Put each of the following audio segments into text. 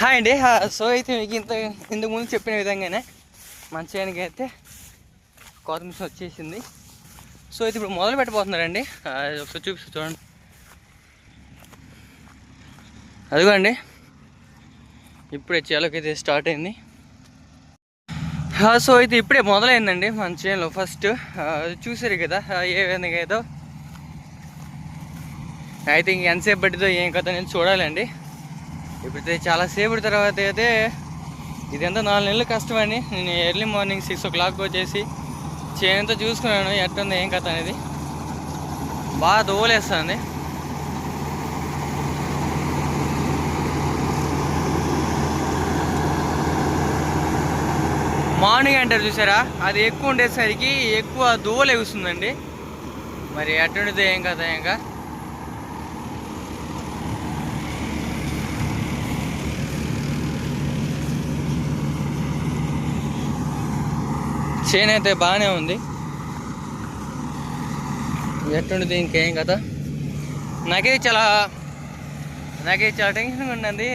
Hi అండి. So అయితే మీకు ఇంత ఇంతకుముందు చెప్పిన విధంగానే మంచిగా అయితే కోత మిషన్ వచ్చేసింది. సో అయితే ఇప్పుడు మొదలు పెట్టబోతున్నారండి. ఒకసారి చూపిస్తా చూడండి. అదిగోండి. ఇప్పుడే చేలోకైతే స్టార్ట్ అయింది. సో అయితే ఇప్పుడే మొదలైందండి మన చేనులో ఫస్ట్. చూసారు కదా ఏ విధంగా ఏదో. అయితే ఇంక ఎంతసేపు పట్టిదో ఏం కథ నేను చూడాలండి. ఇప్పుడైతే చాలా తర్వాత అయితే ఇదంతా నాలుగు నెలలు కష్టమని నేను early morning six o'clock వచ్చేసి చేనంతా చూసుకున్నాను ఎట్టుంది ఏం కథ అనేది. బాగా దోలేస్తుంది. మార్నింగ్ అంటారు చూసారా? అది ఎక్కువ ఉండేసరికి ఎక్కువ దోలు ఎగుస్తుందండి మరి ఎట్టుండితే ఏం కదా ఇంకా. చేను అయితే బాగానే ఉంది. ఎట్టుండి ఇంకేం కదా నాకైతే చాలా నాకైతే చాలా టెన్షన్గా ఉన్నది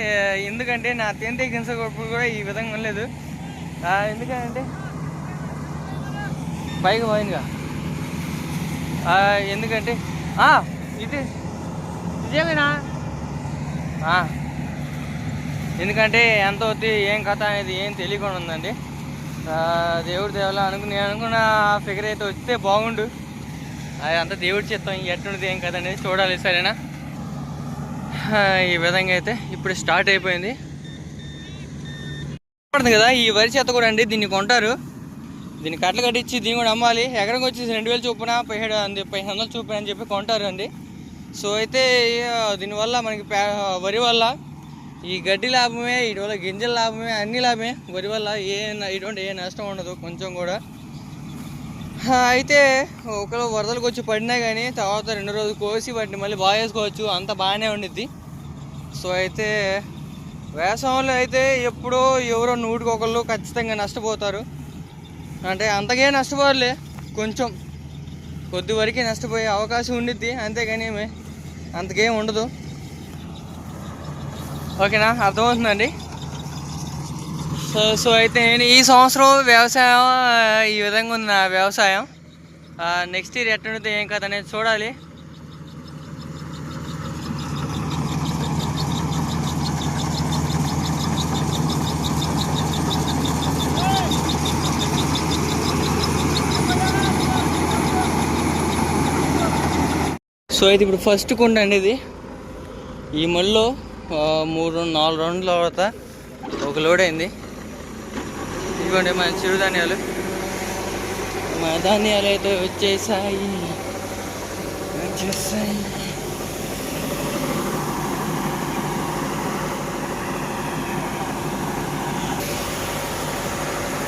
ఎందుకంటే నా టెన్త్ ఎగ్జామ్స్ కూడా ఈ విధంగా ఉండలేదు. ఎందుకంటే పైకి పోయిందిగా. ఎందుకంటే ఇది నిజమేనా ఎందుకంటే ఎంత అవుతుంది ఏం కథ అనేది ఏం తెలియకుండా ఉందండి. దేవుడి దేవాల అనుకుని నేను అనుకున్న ఫిగర్ అయితే వస్తే బాగుండు. అది అంతా దేవుడి చేస్తాం ఎట్లుంది ఏం కదండి చూడాలి సరేనా? ఈ విధంగా అయితే ఇప్పుడు స్టార్ట్ అయిపోయింది. పడుతుంది కదా ఈ వరి చెత్త కూడా అండి దీన్ని కొంటారు. దీన్ని కట్టలు కట్టించి దీన్ని కూడా అమ్మాలి. ఎకరకు వచ్చేసి రెండు వేలు చూపున పదిహేడు అంది పదిహేను వందలు చొప్పున అని చెప్పి కొంటారు అండి. సో అయితే దీనివల్ల మనకి వరి వల్ల ఈ గడ్డి లాభమే ఇటువల్ల గింజల లాభమే అన్ని లాభమే. వరి వల్ల ఏ ఇటువంటి ఏ నష్టం ఉండదు కొంచెం కూడా. అయితే ఒకరు వరదలకు వచ్చి పడినా కానీ తర్వాత రెండు రోజులు కోసి వాటిని మళ్ళీ బాగా వేసుకోవచ్చు అంత బాగానే ఉండిద్ది. సో అయితే వేసవంలో అయితే ఎప్పుడో ఎవరో నూటికి ఒకళ్ళు ఖచ్చితంగా నష్టపోతారు. అంటే అంతకే నష్టపోరులే కొంచెం. కొద్ది వరకే నష్టపోయే అవకాశం ఉండిద్ది అంతేగాని అంతకేం ఉండదు. ఓకేనా? అర్థమవుతుందండి? సో సో అయితే నేను ఈ సంవత్సరం వ్యవసాయం ఈ విధంగా ఉంది నా వ్యవసాయం నెక్స్ట్ ఇయర్ ఎట్టుండితే ఏం కథ అనేది చూడాలి. సో అయితే ఇప్పుడు ఫస్ట్ కుండ అండి ఇది. ఈ మళ్ళీ మూడు నాలుగు రౌండ్ల తర్వాత ఒక లోడ్ అయింది. ఇదిగోండి మన చిరుధాన్యాలు. మా ధాన్యాలు అయితే వచ్చేసాయి. వచ్చేసాయి.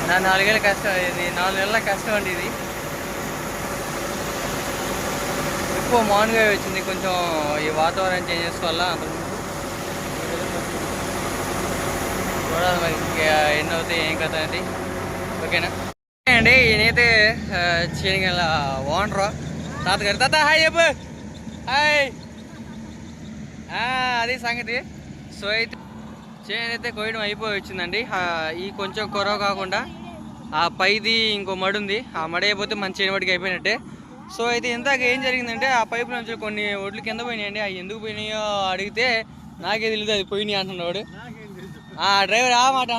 నా నాలుగేళ్ళ కష్టం ఇది. నాలుగు నెలల కష్టం అండి ఇది. ఎక్కువ మామూలుగా వచ్చింది. కొంచెం ఈ వాతావరణం చేంజెస్ వల్ల అంత చూడాలి మరి ఎన్ని అవుతాయి ఏం కథ అనేది ఓకేనా? అండి ఈయనైతే చేయగల ఓనరు తాతగారు తాత హాయ్ చెప్పు. హాయ్ ఆ, అది సంగతి. సో అయితే చేను అయితే కోయడం అయిపోయి వచ్చిందండి. ఈ కొంచెం కొరవ కాకుండా ఆ పైది ఇంకో మడి ఉంది. ఆ మడి అయిపోతే మన చేను వాటికి అయిపోయినట్టే. సో అయితే ఇందాక ఏం జరిగిందంటే ఆ పైపు నుంచి కొన్ని ఒడ్లు కింద పోయినాయండి. అవి ఎందుకు పోయినాయో అడిగితే నాకే తెలియదు అది పోయినాయి అంటున్నాడు. ఆ డ్రైవర్ ఆ మాట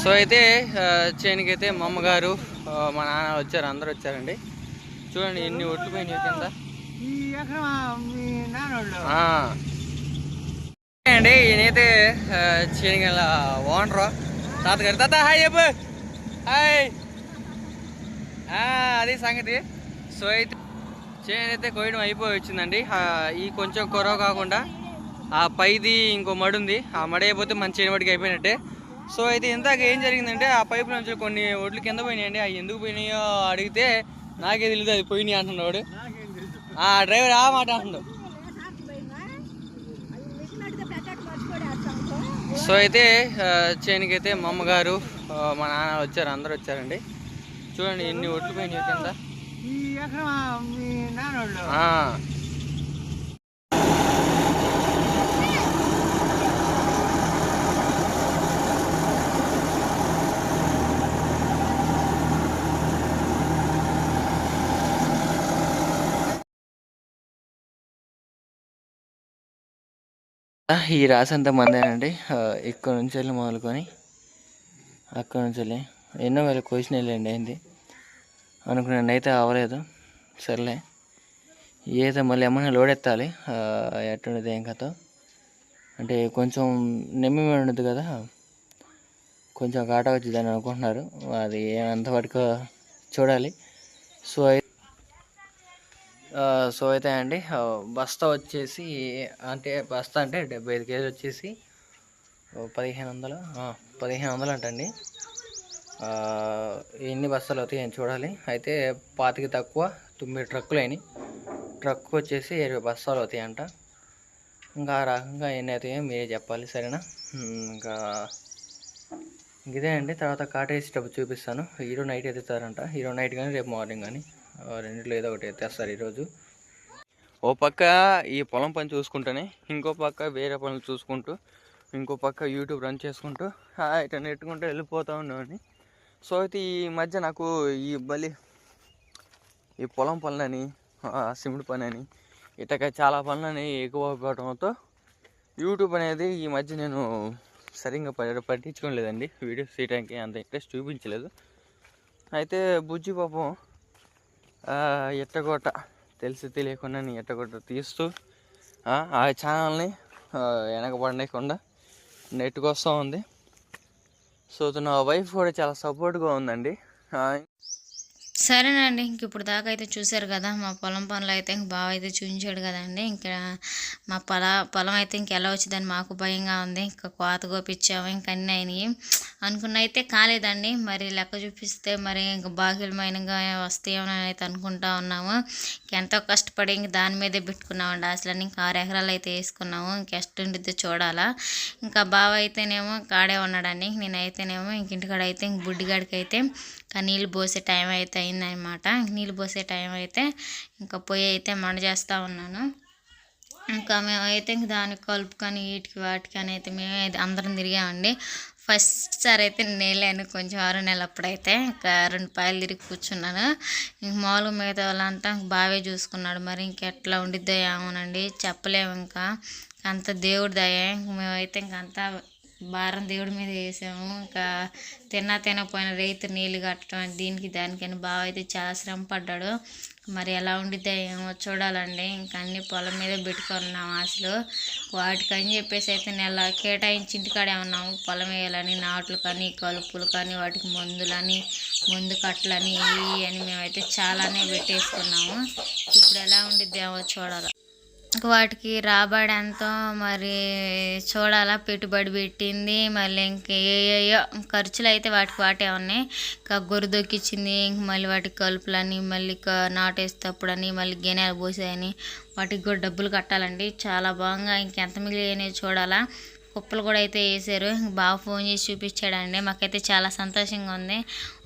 సో అయితే చేనుకైతే మా అమ్మగారు మా నాన్న వచ్చారు అందరూ వచ్చారండి. చూడండి ఎన్ని ఒట్లు పోయినాయి కింద అండి ఈయనైతే చేయగల ఓనరు. తాతగారు తాత హాయ్ చెప్పు. హాయ్. ఆ, అది సంగతి. సో అయితే చేను అయితే కోయడం అయిపోయి వచ్చిందండి. ఈ కొంచెం కొరవ కాకుండా ఆ పైది ఇంకో మడి ఉంది. ఆ మడి అయిపోతే మంచి చేను అయిపోయినట్టే. సో అయితే ఇందాక ఏం జరిగిందంటే ఆ పైపు నుంచి కొన్ని ఒడ్లు కింద పోయినాయండి. అవి ఎందుకు పోయినాయో అడిగితే నాకే తెలియదు అది పోయినాయి అంటున్నాడు ఆ డ్రైవర్ ఆ మాట అంటున్నాడు. సో అయితే చేనికి అయితే మా అమ్మగారు మా నాన్న వచ్చారు అందరూ వచ్చారండి. చూడండి ఎన్ని ఒట్లు పోయినాయి కింద. ఈ రాసి మీ నాన్నోళ్ళు. అండి రాసి ఇక్కడ నుంచి వెళ్ళి మొదలుకొని అక్కడ నుంచి వెళ్ళి ఎన్నో వేల క్వశ్చన్ వెళ్ళండి అయింది అనుకున్నాను అయితే అవ్వలేదు. సర్లే. ఏదో మళ్ళీ ఏమైనా లోడ్ ఎత్తాలి. ఎట్టుండదు ఏం కథ? అంటే కొంచెం నెమ్మి ఉండదు కదా. కొంచెం కాటా వచ్చిందని అనుకుంటున్నారు. అది ఎంతవరకు చూడాలి. సో సో అయితే అండి బస్తా వచ్చేసి అంటే బస్తా అంటే డెబ్బై ఐదు కేజీలు వచ్చేసి పదిహేను వందలు పదిహేను వందలు అంటండి. ఎన్ని బస్తాలు అవుతాయి అని చూడాలి. అయితే పాతికి తక్కువ తొమ్మిది ట్రక్కులు అయినాయి. ట్రక్ వచ్చేసి ఇరవై బస్తాలు అవుతాయి అంట. ఇంకా ఆ రకంగా ఎన్ని అవుతాయో మీరే చెప్పాలి సరేనా? ఇంకా ఇదే అండి. తర్వాత కాటేసేటప్పుడు చూపిస్తాను. హీరో నైట్ ఎత్తుతారంట. హీరో నైట్ కానీ రేపు మార్నింగ్ కానీ రెండిట్లో ఏదో ఒకటి ఎత్తేస్తారు ఈరోజు. ఓ పక్క ఈ పొలం పని చూసుకుంటూనే ఇంకో పక్క వేరే పనులు చూసుకుంటూ ఇంకో పక్క యూట్యూబ్ రన్ చేసుకుంటూ ఆ, ఇట్లా నెట్టుకుంటూ వెళ్ళిపోతూ ఉన్నామని సో అయితే ఈ మధ్య నాకు ఈ బలి ఈ పొలం పనులని సిమెంట్ పని అని ఇటక చాలా పనులని ఎక్కువ పడటంతో యూట్యూబ్ అనేది ఈ మధ్య నేను సరిగ్గా ప- పట్టించుకోలేదండి. వీడియోస్ తీయడానికి అంత ఇంట్రెస్ట్ చూపించలేదు. అయితే బుజ్జి పాపం ఎట్టగొట్ట తెలిసి తెలియకుండా నేను ఎట్టగొట్ట తీస్తూ ఆ, ఆ ఛానల్ని వెనకబడకుండా నెట్టుకొస్తూ ఉంది. సో నా వైఫ్ కూడా చాలా సపోర్ట్గా ఉందండి. సరేనండి ఇంక ఇప్పుడు దాకా అయితే చూశారు కదా మా పొలం పనులు అయితే ఇంక బాగా అయితే చూపించాడు కదండి ఇంకా మా పొల పొలం అయితే ఇంక ఎలా వచ్చిందని మాకు భయంగా ఉంది ఇంకా కోత గోపించాము ఇంక అన్నీ అయినాయి. అనుకున్న అయితే కాలేదండి మరి లెక్క చూపిస్తే మరి ఇంక బాహ్యమైనగా వస్తాయేమో అయితే అనుకుంటా ఉన్నాము. ఇంక ఎంతో కష్టపడి ఇంక దాని మీదే పెట్టుకున్నామండి అసలు ఇంకా ఆరు ఎకరాలు అయితే వేసుకున్నాము ఇంక ఎస్ట్ ఉండిద్దో చూడాలా. ఇంకా బావ అయితేనేమో కాడే ఉన్నాడండి నేనైతేనేమో ఇంక ఇంటికాడ అయితే ఇంక బుడ్డిగాడికి అయితే ఇంకా నీళ్ళు పోసే టైం అయితే అయింది అయిందనమాట నీళ్ళు పోసే టైం అయితే ఇంకా పొయ్యి అయితే మండ చేస్తూ ఉన్నాను. ఇంకా మేమైతే ఇంక దానికి కలుపుకొని వీటికి వాటికి అని అయితే మేము అయితే అందరం తిరిగామండి. ఫస్ట్ సారి అయితే నేలేను కొంచెం ఆరు నెలలు అప్పుడైతే ఇంకా రెండు పాయలు తిరిగి కూర్చున్నాను. ఇంక మామూలుగా మిగతా వాళ్ళంతా బాగా చూసుకున్నాడు. మరి ఇంకెట్లా ఉండిద్దో ఏమోనండి చెప్పలేము ఇంకా. అంత దేవుడి దయ ఇంక మేమైతే ఇంక అంతా భారం దేవుడి మీద వేసాము. ఇంకా తిన్నా తినకపోయిన రైతు నీళ్ళు కట్టడం దీనికి దానికని బాగా అయితే చాలా శ్రమ పడ్డాడు. మరి ఎలా ఉండితే ఏమో చూడాలండి. ఇంకా అన్ని పొలం మీద పెట్టుకున్నాం అసలు వాటికని చెప్పేసి అయితే నెల కేటాయించి ఇంటికాడే ఉన్నాము. పొలం వేయాలని నాట్లు కానీ కలుపులు కానీ వాటికి మందులని మందు కట్టలని ఇవి అని మేమైతే చాలానే పెట్టేసుకున్నాము. ఇప్పుడు ఎలా ఉండిద్దో ఏమో చూడాలి వాటికి రాబడి ఎంతో మరి చూడాలా పెట్టుబడి పెట్టింది మళ్ళీ ఇంక ఏయో ఖర్చులు అయితే వాటికి వాటే ఉన్నాయి. ఇంకా గొర్రె దొక్కిచ్చింది ఇంక మళ్ళీ వాటికి కలుపులని మళ్ళీ క- నాటేసేటప్పుడని మళ్ళీ గిన్నెలు పోసాయని వాటికి కూడా డబ్బులు కట్టాలండి. చాలా బాగా ఇంకెంత మిగిలినవి చూడాలా. కుప్పలు కూడా అయితే వేసారు. ఇంక బాగా ఫోన్ చేసి చూపించాడండి. మాకైతే చాలా సంతోషంగా ఉంది.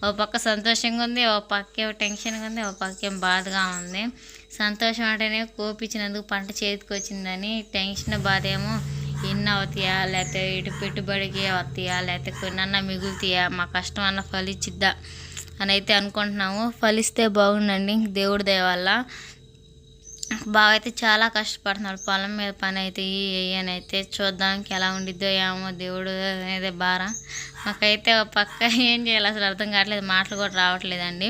ఓ పక్క సంతోషంగా ఉంది ఓ పక్క టెన్షన్గా ఉంది ఓ పక్క బాధగా ఉంది. సంతోషం అంటేనే కోపించినందుకు పంట చేతికి వచ్చిందని టెన్షన్ బాధ ఏమో ఎన్ని అవుతాయా లేకపోతే ఇటు పెట్టుబడికి వస్తాయా లేకపోతే కొన్నన్నా మిగులుతాయా మా కష్టం అన్న ఫలిచ్చిద్దా అని అయితే అనుకుంటున్నాము. ఫలిస్తే బాగుండండి. దేవుడి దయ వల్ల బాగా అయితే చాలా కష్టపడుతున్నాడు పొలం మీద పని అయితే అని అయితే చూద్దానికి ఎలా ఉండిద్దో ఏమో దేవుడు అనేది భారం. మాకైతే పక్క ఏం చేయాలి అసలు అర్థం కావట్లేదు. మాటలు కూడా రావట్లేదండి.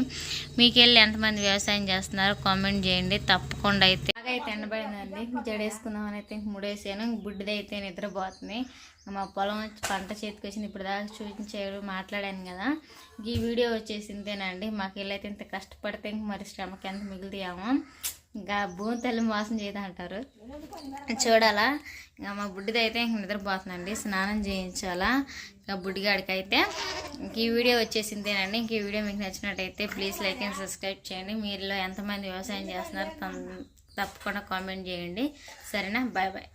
మీకు వెళ్ళి ఎంతమంది వ్యవసాయం చేస్తున్నారో? కామెంట్ చేయండి. తప్పకుండా అయితే బాగా అయితే ఎండబడిందండి జడేసుకుందామని అయితే ఇంక ముడేసాను. ఇంక బుడ్డిది అయితే నిద్రపోతుంది. మా పొలం పంట చేతికి వచ్చింది. ఇప్పుడు దాకా చూపించాడు మాట్లాడాను కదా. ఈ వీడియో వచ్చేసి ఇంతేనండి మాకు వెళ్ళైతే ఇంత కష్టపడితే ఇంక మరి శ్రమకి ఎంత మిగులుతాయేమో. ఇంకా భూమి తల్లి మోసం చేయదు అంటారు. చూడాలా. ఇంకా మా బుడ్డిది అయితే ఇంక నిద్రపోతుందండి. స్నానం చేయించాలా. ఇంకా బుడ్డిగాడికి అయితే ఇంక ఈ వీడియో వచ్చేసిందేనండి. ఇంక ఈ వీడియో మీకు నచ్చినట్టయితే ప్లీజ్ లైక్ అండ్ సబ్స్క్రైబ్ చేయండి. మీరులో ఎంతమంది వ్యవసాయం చేస్తున్నారు తప్పకుండా కామెంట్ చేయండి. సరేనా? Bye bye